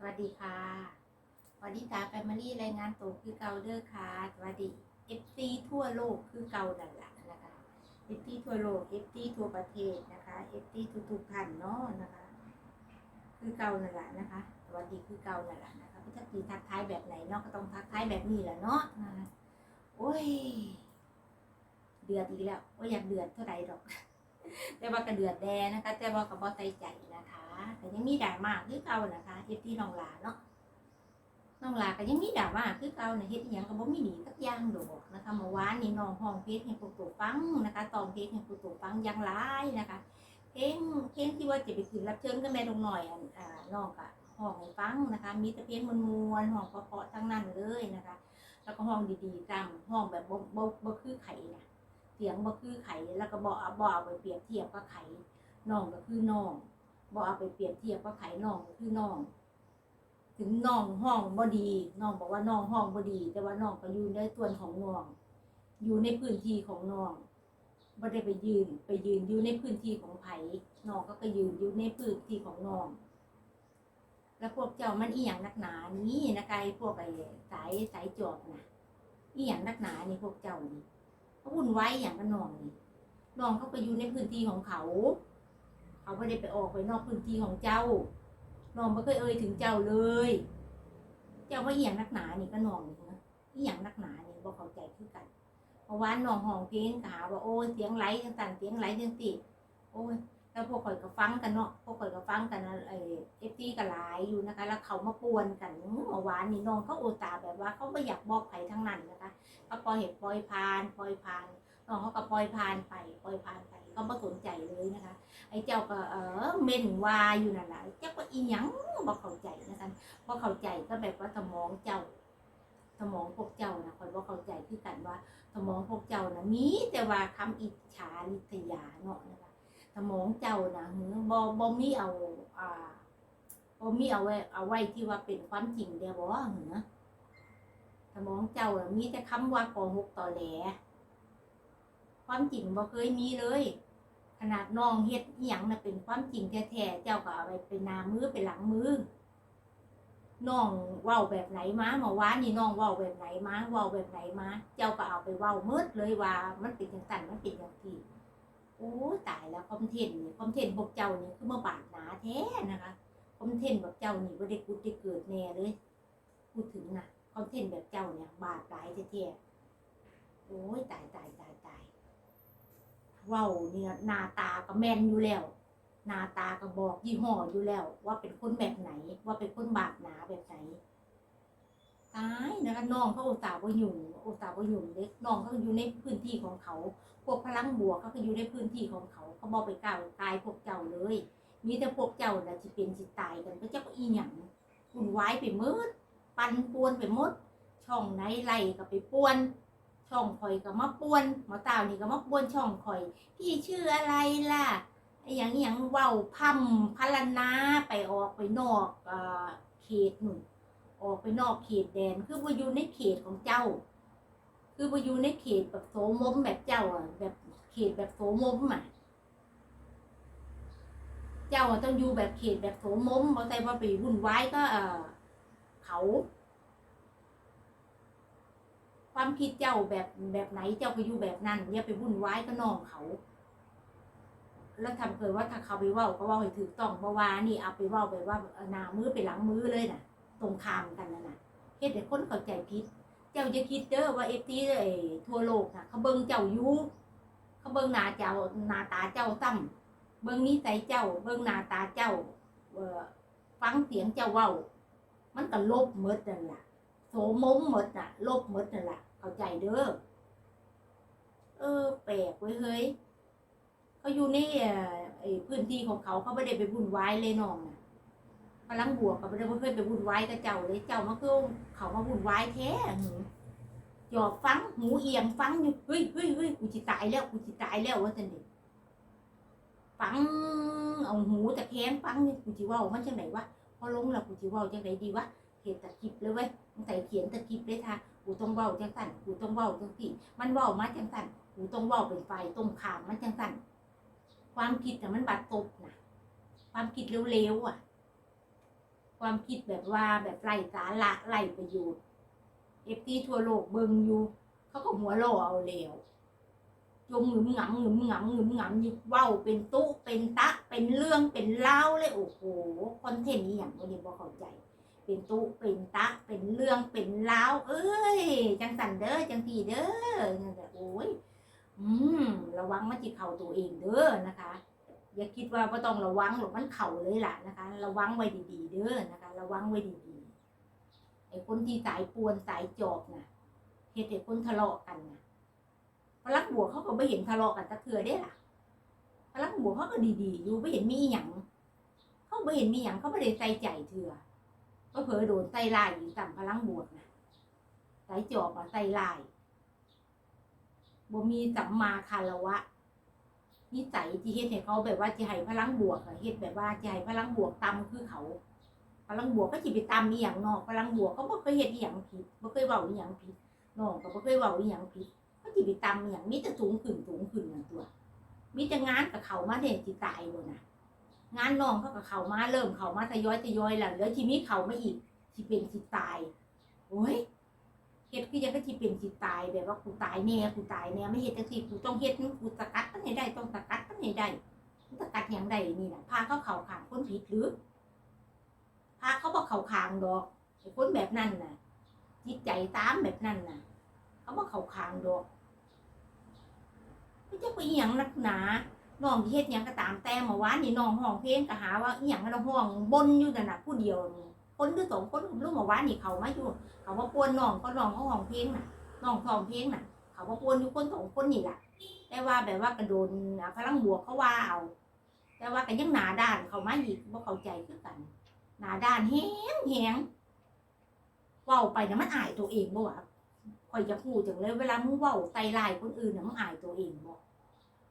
สวัสดีค่ะสวัสดีตาแฟมิลี่รายงานตัวคือเกาเด้อค่ะ สวัสดีเอฟซีทั่วโลกคือเกานั่นแหละนะคะเอฟซีทั่วโลกเอฟซีทั่วประเทศนะคะเอฟซีทุกๆท่านเนาะนะคะ คือเกานั่นแหละนะคะ สวัสดีคือเกานั่นแหละนะคะก็จะตีทักทายแบบไหนเนาะก็ต้องทักทายแบบนี้แหละเนาะนะคะโอ้ย เดือดอีกแล้วว่าอยากเดือดเท่าไหร่หรอก แต่ว่าก็เดือดแดนะคะ แต่ว่าก็บ่ใจใจนะคะ แต่ยังมีดราม่าคือเก่านะคะเอฟที่น้องหลาเนาะน้องหลาก็ยังมีดราม่าคือเก่านะเฮ็ดอหยังก็บ่มีหนีสักอย่างดอกนะคะเมื่อวานนี้น้องห้องเพลงให้พวกตัวฟังนะคะตอนเพลงให้พวกตัวฟังอยังหลายนะคะเพลงเพลงที่ว่าจะไปขึ้นรับเชิญกับแม่ลงหน่อยอันอ่าน้องก็ห้องให้ฟังนะคะ มีแต่เพลงมวนๆห้องเพาะๆทั้งนั้นเลยนะคะ แล้วก็ห้องดีๆจังห้องแบบบ่บ่บ่คือไข่นะเสียงบ่คือไข่แล้วก็บ่เอาบ่เอาไปเปรียบเทียบกับไข่น้องก็คือน้อง บ่เอาไปเปรียบเทียบกับไข่น้องคือน้อง ถึงน้องห้องบ่ดีน้องบอกว่าน้องห้องบ่ดี แต่ว่าน้องก็อยู่ในส่วนของน้อง อยู่ในพื้นที่ของน้องบ่ได้ไปยืนไปยืนอยู่ในพื้นที่ของไผ่น้องก็ก็ยืนอยู่ในพื้นที่ของน้อง แล้วพวกเจ้ามันอีหยังนักหนานี่นะไกพวกไอ้สายสายจอบนะอีหยังนักหนานี่พวกเจ้านี่เขาวุ่นไว้อย่างกับน้องนี่น้องเขาไปอยู่ในพื้นที่ของเขา เขาไม่ได้ไปออกไปนอกพื้นที่ของเจ้าน้องไม่เคยเอ่ยถึงเจ้าเลย เจ้าว่าอีหยังนักหนานี่ก็น้องนี่นะอีหยังนักหนานี่บ่เข้าใจคือกันเพราะว่าน้องห้องเพลงกหาว่าโอ้เสียงไหลจังสันเสียงไหลจังสิโอ้ยแล้วพวกข่อยก็ฟังกันเนาะพวกข่อยก็ฟังกันนะไอเอฟซีก็หลายอยู่นะคะ แล้วเขามาป่วนกันเมื่อวานนี่น้องเขาโอตาแบบว่าเขาไม่อยากบอกใครทั้งนั้นนะคะก็ปล่อยเหตุปล่อยผ่านปล่อยผ่าน น้องเขาก็ปล่อยผ่านไปปล่อยผ่านไปก็ไม่สนใจเลยนะคะ ไอ้เจ้าก็เออเม่นวาอยู่นั่นแหละเจ้าก็อีหยังบ่เข้าใจนะคะบ่เข้าใจก็แบบว่าสมองเจ้า สมองพวกเจ้านะคอยบ่เข้าใจคือกันว่า สมองพวกเจ้านะมีแต่ว่าคำอิจฉาลิษยาเนาะนะคะสมองเจ้านะหือบ่บ่มีเอาอ่าบ่มีเอาไว้เอาไว้ที่ว่าเป็นความจริงเดียวบ่หือสมองเจ้ามีแต่คำว่าโกหกต่อแหล ความจริงบ่เคยมีเลย ขนาดน้องเฮ็ดอีหยังน่ะเป็นความจริงแท้ๆเจ้าก็เอาไปเป็นหน้ามือเป็นหลังมือน้องเว้าแบบไหนมาเมื่อวานนี่น้องเว้าแบบไหนมาเว้าแบบไหนมาเจ้าก็เอาไปเว้ามืดเลยว่า มันเป็นจังซั่นมันเป็นจังซี่โอ้ตายแล้วคอมเทนต์นี่คอมเทนต์พวกเจ้านี่คือมาบาดหนาแท้นะคะคอมเทนต์แบบเจ้านี่บ่ได้กุดได้เกิดแน่เลยพูดถึงนะคอมเทนต์แบบเจ้าเนี่ยบาดหลายแท้ๆโอ้ยตายตายตายตาย เว้าเนี่ยหน้าตาก็แม่นอยู่แล้วหน้าตาก็บอกยี่ห้ออยู่แล้ว ว่าเป็นคนแบบไหน ว่าเป็นคนบาดหนาแบบไหนตายนะคะน้องเขาอุตส่าห์บ่ยุ่อุตส่าห์บ่ยุ่งเด็กน้องเขาอยู่ในพื้นที่ของเขา พวกพลังบวกเขาก็อยู่ในพื้นที่ของเขาเขาบอกไปก้าวกายพวกเจ้าเลย มีแต่พวกเจ้าน่ะสิเป็นสิตตายกันพระเจ้าก็อีหยังคุณไว้ไปมืดปันป่วนไปมด ช่องไหนไล่ก็ไปป่วน ช่องข่อยก็มาป่วนหมอตาวนี่ก็มาป่วนช่องข่อย พี่ชื่ออะไรล่ะไอ้หยังอหยังเว้าพัมพลนาไปออกไปนอกเขตหนู่นออกไปนอกเขตแดน คือว่าอยู่ในเขตของเจ้า คือไปอยู่ในเขตแบบโสมมแบบเจ้าอะแบบเขตแบบโสมมอะเจ้าต้องอยู่แบบเขตแบบโสมมเพราะแต่ว่าไปวุ่นวายก็เออเขา ความคิดเจ้าแบบแบบไหนเจ้าไปอยู่แบบนั้นอย่าไปวุ่นวายก็น้องเขา แล้วทำเกิดว่าถ้าเขาไปว่าก็ว่าให้ถูกต้องเพราะว่านี่เอาไปว่าไปว่าหน้ามือไปหลังมือเลยน่ะ ตรงข้ามกันน่ะนะเฮ็ดให้คนเข้าใจผิด เจ้าจะคิดเด้อว่าเอฟซีไอ้ทั่วโลกน่ะเขาเบิ่งเจ้าอยู่เขาเบิ่งหน้าเจ้าหน้าตาเจ้าซ้ำเบิ่งนิสัยเจ้า เบิ่งหน้าตาเจ้าเอ่อฟังเสียงเจ้าเว้า มันก็ลบหมดนั่นล่ะโสมมหมดน่ะ ลบหมดนั่นล่ะ เข้าใจเด้อ เออ แปลกเว้ยเฮ้ยเขาอยู่ในเอ่อไอ้พื้นที่ของเขาเขาไม่ได้ไปวุ่นวายเลยน้องน่ะพลังบวกก็ไม่ได้เคยไปวุ่นวายกับเจ้าเลยเจ้ามาคือเขามาวุ่นวายแท้หือหยอบฟังหูเอียงฟังอยู่เฮ้ยเฮ้ยเฮ้ยกูจิตายแล้วกูจิตายแล้วว่าจันเด็ฟังเอาหูตะแคงฟังนี่กูจิว่ามันจังไหนวะพอลงแล้วกูจิว่าจังไหนดีวะเขียนตะคริบเลยเว้ยตั้งแต่เขียนตะคริบเลยท่ะ กูต้องเว้าจังสั่นกูต้องเว้าจังสี่มันเว้ามาจังสั่นกูต้องเว้าเป็นไฟตรงขามมันจังสั่นความคิดแต่มันบาดตบนะความคิดเร็วๆอะ ความคิดแบบว่าแบบไร้สาระไร้ประโยชน์เอฟซีทั่วโลกเบิงอยู่ เขาก็หัวโลเอาแล้วจมหงึมหงำหงึมหงำหงึมหงำยิบเว้าเป็นตุเป็นตะ เป็นเรื่องเป็นเล่าเลยโอ้โหคอนเทนต์นี้อย่างวันนี้บ่เข้าใจ เป็นตุเป็นตะเป็นเรื่องเป็นเล่าวเอ้ย จังสันเด้อจังทีเด้อนั่นแหละโอ้ยอืมระวังมันจิเข่าตัวเองเด้อนะคะ อย่าคิดว่าไ่ต้องระวังหรอกมันเข่าเลยล่ะนะคะ ระวังไว้ดีๆ เด้อนะคะ ระวังไว้ดีๆไอ้คนที่สายปวนสายจอบน่ะเฮ็ดให้คนทะเลาะกันน่ะพลักบวกเขาก็ไม่เห็นทะเลาะกันตะเถือได้ล่ะพลักบวกเขาก็ดีๆ อยู่ไม่เห็นมีอหย่างเขาไม่เห็นมีอหย่างเขาไม่ได้ใส่ใจเถื่อ ก็เผลอโดนใส่ลายอยู่ต่ำพลังบวกนะสายจอบอะใส่ลายบ่มีสัมมาคารวะ นิสัยที่เฮ็ดให้เขาแบบว่าจะให้พลังบวกอะเฮ็ดแบบว่าจะให้พลังบวกต่ำคือเขา พลังบวกก็สิไปต่ำอีหยังนอกพลังบวกเขาบ่เคยเฮ็ดอีหยังผิดบ่เคยเว้าอีหยังผิดน้องก็บ่เคยเว้าอีหยังผิดเขาสิไปต่ำอีหยังมีแต่สูงขึ้นสูงขึ้นนั่นตัว มีแต่งานกับเขามาเด่นสิตายบ่น่ะ งานน้องเขากับเขามาเริ่มเขามาทยอยทยอยแล้วเหลือที่มีเขามาอีกสิเป็นสิตายโอ้ยเฮ็ดคือยังก็สิเป็นสิตายแบบว่ากูตายแน่กูตายแน่ไม่เฮ็ดจังซี่กูต้องเฮ็ดกูสกัดมันให้ได้ต้องสกัดมันให้ได้สกัดอย่างใดนี่น่ะพาเขาเข้าขางคนผิดหรือพาเขาบ่เข้าขางดอกไอ้คนแบบนั้นน่ะจิตใจตามแบบนั้นน่ะ เขาบ่เข้าขางดอกไม่จะไปอหยังนักหนา น้องที่เฮ็ดหยังก็ตามแต่เมื่อวานนี่น้องห้องเพลงก็หาว่าอีหยังเราห้องบนอยู่นั่นน่ะผู้เดียวนี่คนหรือสองคนรู้เมื่อวานนี่เขามาอยู่ เขามาปวนน้องก็น้องเขาห้องเพลงน่ะน้องห้องเพลงน่ะ เขามาปวนอยู่คนสองคนนี่แหละแต่ว่าแบบว่ากระโดนพลังบวกเขาว่าเอา แต่ว่าก็ยังหนาด้านเขามาอีกว่าเข้าใจคือกัน หนาด้านแห้งแห้งเว้าไปนะมันอายตัวเองบ่วะคอยจะพูดจังเลยเวลามึงเว้าใส่ลายคนอื่นน่ะมึงอายตัวเองบ่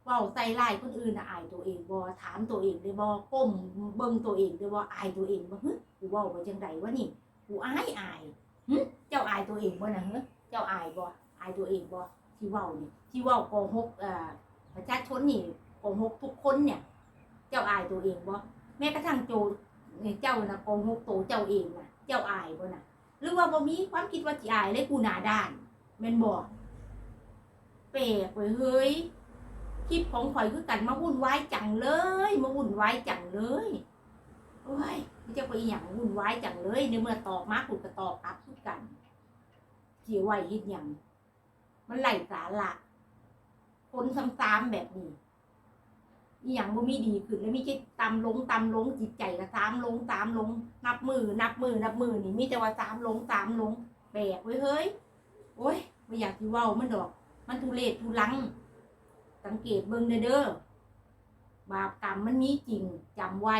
เว้าใส่ลายคนอื่นน่ะอายตัวเองบ่ถามตัวเองได้บ่ก้มเบิ่งตัวเองได้บ่อายตัวเองบ่ฮึกูเว้าไปจังไดวะนี่กูอายอายหึเจ้าอายตัวเองบ่น่ะฮึเจ้าอายบ่อายตัวเองบ่ที่เว้านี่ที่เว้าโกหกเอ่อประชาชนนี่โกหกทุกคนเนี่ย เจ้าอายตัวเองบ่แม้กระทั่งโจเนี่ยเจ้าน่ะโกหกตัวเจ้าเองน่ะ เจ้าอายบ่น่ะหรือว่าบ่มีความคิดว่าสิอายเลยกูหน้าด้านแม่นบ่แปลกเว้ยเฮ้ย คลิปของข่อยคือกันมาวุ่นวายจังเลยมาวุ่นวายจังเลยโอ้ยมันจะไปอย่างวุ่นวายจังเลยในเมื่อตอบมากูก็ตอบกลับคือกันเสียไหวเฮ็ดหยังมันไร้สาระคนซ้ำๆแบบนี้อีหยังบ่มีดีขึ้นแล้วมีแค่ตำลงตำลงจิตใจก็ตามลงตามลง นับมือนับมือนับมือนี่มีแต่ว่าตามลงตามลงแบกไว้เฮ้ยโอ้ยไม่อยากที่ว้ามันดอก มันทุเรศทุลัง สังเกตเบิ่งเด้อเด้อบาปกรรมมันมีจริงจำไว้